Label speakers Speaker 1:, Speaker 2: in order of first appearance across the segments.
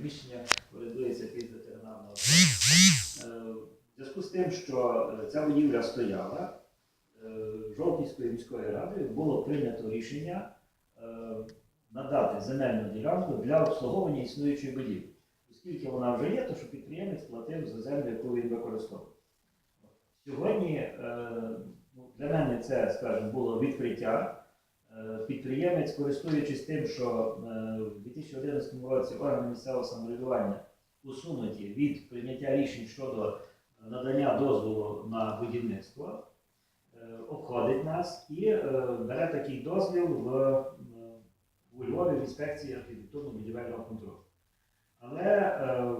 Speaker 1: Приміщення орендується під ветеринарного Е, В зв'язку з тим, що е, ця будівля стояла, е, Жовківською міською радою було прийнято рішення надати земельну ділянку для обслуговування існуючої будівлі. Оскільки вона вже є, то що підприємець платив за землю, яку він використовує. Сьогодні ну, для мене це, скажімо, було відкриття. Е, Підприємець, користуючись тим, що е, в 2011 році органи місцевого самоврядування усунуті від прийняття рішень щодо надання дозволу на будівництво, е, обходить нас і бере такий дозвіл в, у Львові в інспекції архітектурно-будівельного контролю. Але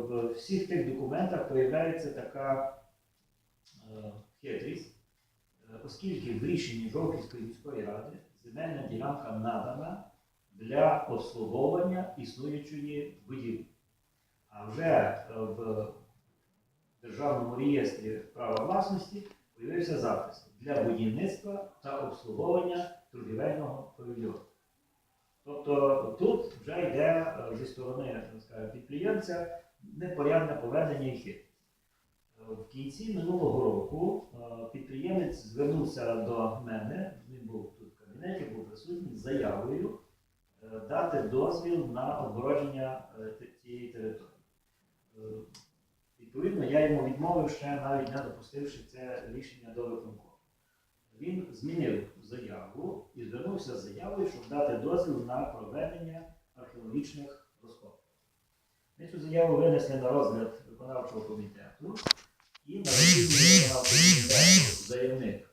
Speaker 1: в всіх тих документах появляється така хитрість, оскільки в рішенні Жовківської міської ради земельна ділянка надана для обслуговування існуючої будівлі. А вже е, в Державному реєстрі права власності появився запис для будівництва та обслуговування торгівельного павільйону. Тобто тут вже йде е, зі сторони скажемо, підприємця непорядне повернення і хит. Е, В кінці минулого року підприємець звернувся до мене, він був тут в кабінеті, був присутній заявою е, дати дозвіл на обгородження е, цієї території. Е, Відповідно, я йому відмовив ще навіть не допустивши це рішення до виконкому. Він змінив заяву і звернувся з заявою, щоб дати дозвіл на проведення археологічних розкопок. Ми цю заяву винесли на розгляд виконавчого комітету і на виконавчого комітету заявник.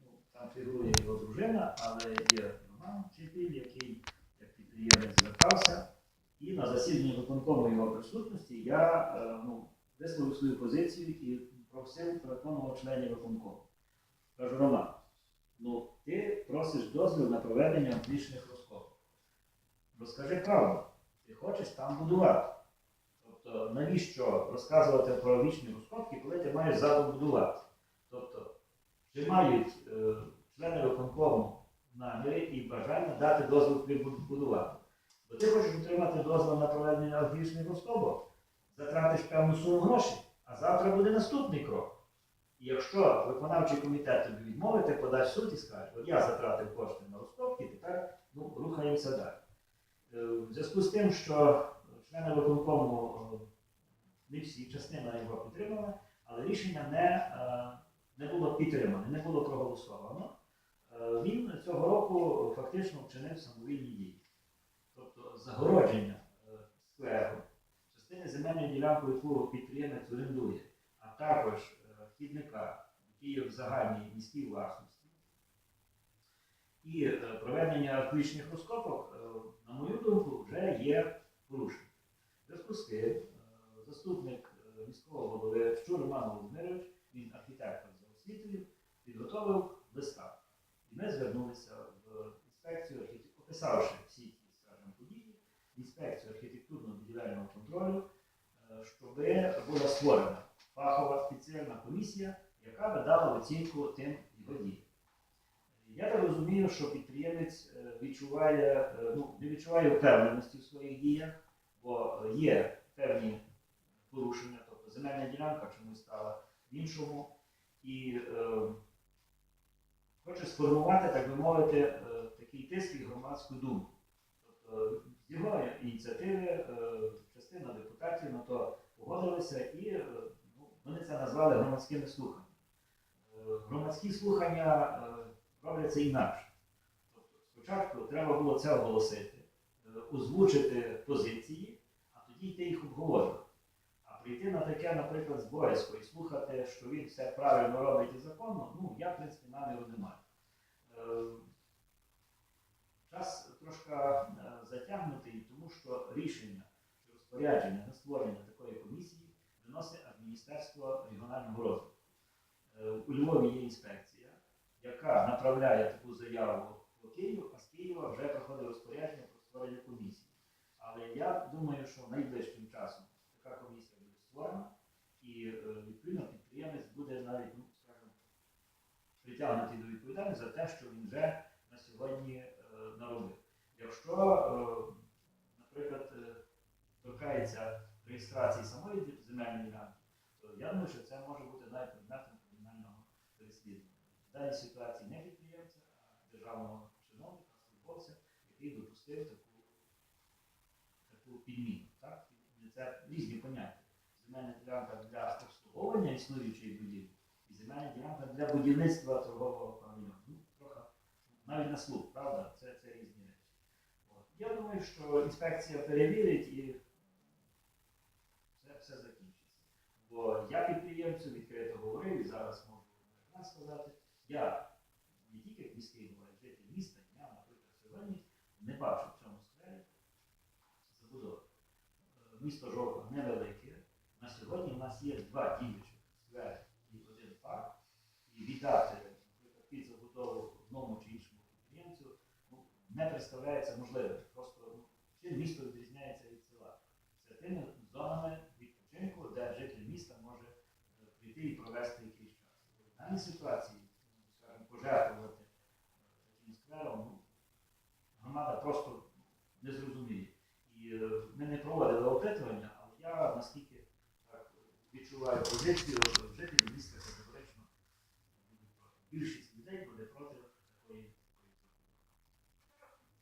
Speaker 1: Ну, там фігурує його дружина, але є Чепіль, який як підприємець звертався. І на засіданні виконкому його присутності я е, ну, висловив свою позицію і просив переконував членів виконкому. Кажу, Роман, ну ти просиш дозвіл на проведення публічних розкопок. Розкажи правду, ти хочеш там будувати. Тобто, навіщо розказувати про вічні розкопки, коли ти маєш задум будувати? Тобто, чи мають е, члени виконкому дати дозвіл будувати? Бо ти хочеш отримати дозвіл на проведення археологічних розкопок, затратиш певну суму грошей, а завтра буде наступний крок. І якщо виконавчий комітет тобі відмовить, ти подасть суд і скаже, от я затратив кошти на розкопки, тепер ну, рухаємося далі. Е, В зв'язку з тим, що члени виконкому е, не всі, частина його підтримала, але рішення не, е, не було підтримане, не було проголосовано. Е, Він цього року фактично вчинив самовільні дії. Тобто загородження е, скверу, частини земельної ділянки, яку підприємець орендує, а також е, хідника, який є в загальній міській власності, і е, проведення археологічних розкопок, е, на мою думку, вже є порушенням. Зв'язку з тим, е, заступник е, міського голови Щур Роман Володимирович, він архітектор за освітою, підготовив листа. Ми звернулися в інспекцію описавши всі ті, скажімо, події, інспекцію архітектурно-будівельного контролю, е, щоб була створена фахова спеціальна комісія, яка би дала оцінку тим його діям. Я так розумію, що підприємець е, відчуває, е, ну, не відчуває впевненості в своїх діях, бо є певні порушення, тобто земельна ділянка чомусь стала в іншому. І е, хоче сформувати, так би мовити, е, такий тиск і громадську думку. Тобто з його ініціативи е, частина депутатів на то погодилися і е, ну, вони це назвали громадськими слуханнями. Е, Громадські слухання е, робляться інакше. Тобто, спочатку треба було це оголосити, е, озвучити позиції, а тоді йти їх обговорювати. А прийти на таке, наприклад, з Боязко і слухати, що він все правильно робить і законно, ну, я, в принципі, наміру не маю. Е, Час трошки е, затягнутий, тому що рішення чи розпорядження на створення такої комісії виносить Міністерство регіонального розвитку. Е, У Львові є інспекція, яка направляє таку заяву до Києва, а з Києва вже проходить розпорядження про створення комісії. Але я думаю, що найближчим часом така комісія буде створена, і відповідно підприємець буде навіть, ну, скажімо, притягнутий до відповідальності за те, що він вже на сьогодні е, наробив. Якщо, е, наприклад, е, торкається реєстрації самої земельної ділянки, то я думаю, що це може бути навіть предметом кримінального переслідування. В даній ситуації не підприємця, а державного чиновника, службовця, який допустив таку, таку підміну. Це різні поняття. Земельна ділянка для обслуговування існуючої будівлі земельна ділянка для будівництва торгового павільйону. Ну, трохи навіть на слух, правда? Це, це різні речі. От. Я думаю, що інспекція перевірить і все, все закінчиться. Бо я підприємцю відкрито говорив і зараз можу сказати, я не тільки міський голова, житель міста, я, наприклад, сьогодні не бачу в цьому сквері забудови. Е, Місто Жовка невелике. На сьогодні в нас є два діючих сквери і один парк. І віддати, наприклад, під забудову одному чи іншому підприємцю ну, не представляється можливим. Просто ну, чим місто відрізняється від села. Це тими зонами відпочинку, де житель міста може е, прийти і провести якийсь час. В даній ситуації, скажімо, пожертвувати е, таким сквером, ну, громада просто не зрозуміє. І е, ми не проводили опитування, але я наскільки так відчуваю позицію е, жителів міста категорично будуть проти. Більшість людей буде проти такої такої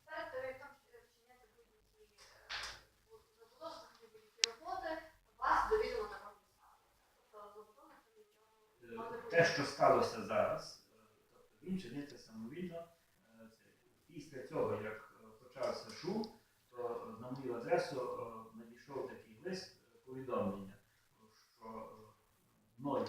Speaker 2: Перед тим, як там вчиняти будь-які е, забудови, будь-які роботи, вас до відома також не ставиться. Тобто забудовник нічого
Speaker 1: Е,
Speaker 2: може бути.
Speaker 1: Те, що сталося зараз, е, тобто він чиниться самовільно. Е, Після цього, як е, почався шум, то е, на мою адресу е, надійшов такий лист е, повідомлення, що е, мною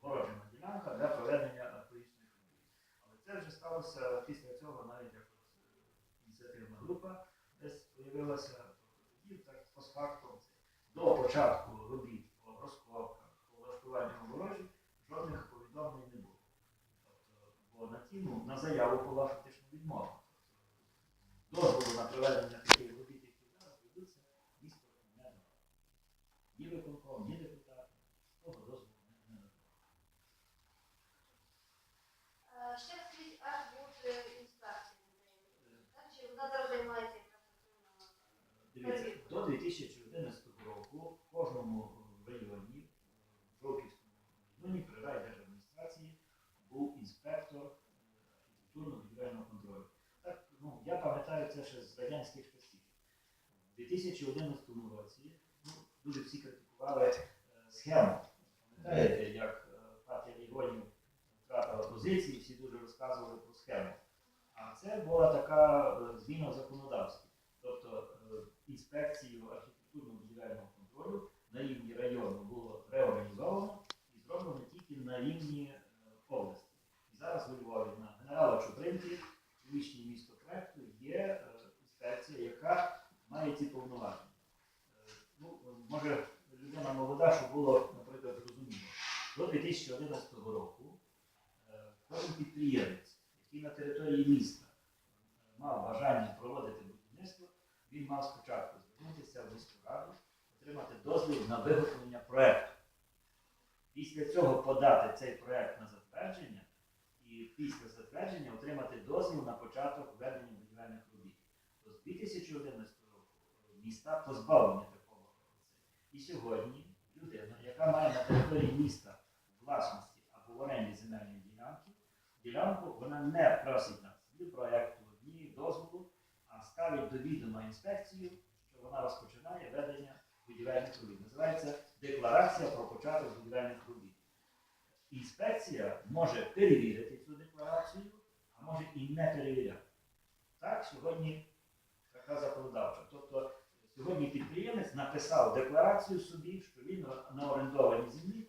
Speaker 1: огороджена ділянка для проведення артистичних робіт. Але це вже сталося після цього, навіть як е, ініціативна група десь тоді так постфактум це до початку робіт по розкопках, по влаштуванню огорожі жодних повідомлень не було. Тобто, бо на ті, ну, на заяву була фактично відмова. Дозволу на проведення таких робіт, які зараз ведуться, місто не дало. Ні виконком, ні депутат того дозволу не.
Speaker 2: Е, Ще скажіть, аж буде інспекція. Так, Чи вона зараз займається якраз?
Speaker 1: Дивіться, до 2011 року в кожному районі, в Жовківському районі при райдержадміністрації був інспектор е, архітектурно-будівельного контролю. Так, ну, я пам'ятаю це ще з радянських часів. У 2011 році ну, дуже всі критикували е, схему. Пам'ятаєте, як е, партія регіонів втратила позиції, всі дуже розказували про схему. А це була така е, зміна в законодавстві. Тобто інспекцію архітектурно-будівельного контролю на рівні району було реорганізовано і зроблено тільки на рівні області. І зараз у на генерала Чупринки, колишнє місто проекту, є е, інспекція, яка має ці повноваження. Е, Ну, е, може, людина молода, щоб було, наприклад, зрозуміло. До 2011 року е, кожен підприємець, який на території міста е, мав бажання проводити будівництво, він мав спочатку звернутися в міську раду, отримати дозвіл на виготовлення проекту. Після цього подати цей проект на затвердження і після затвердження отримати дозвіл на початок ведення будівельних робіт. То з 2011 року е, міста позбавлені такого. І сьогодні людина, яка має на території міста власності або в оренді земельної ділянки, ділянку вона не просить нас ні проекту, ні дозволу, а ставить до відома інспекцію, що вона розпочинає ведення будівельних робіт. Називається декларація про початок будівельних робіт. Інспекція може перевірити цю декларацію, а може і не перевіряти. Так, сьогодні така законодавча. Тобто сьогодні підприємець написав декларацію собі, що він на орендованій землі.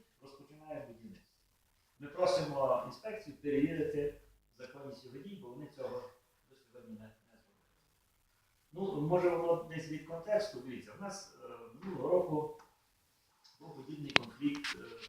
Speaker 1: Ми просимо інспекцію перевірити законність сьогодні, бо вони цього до сьогодні не, не зробили. Ну, може воно десь від контексту, дивіться, у нас е, минулого року був подібний конфлікт е,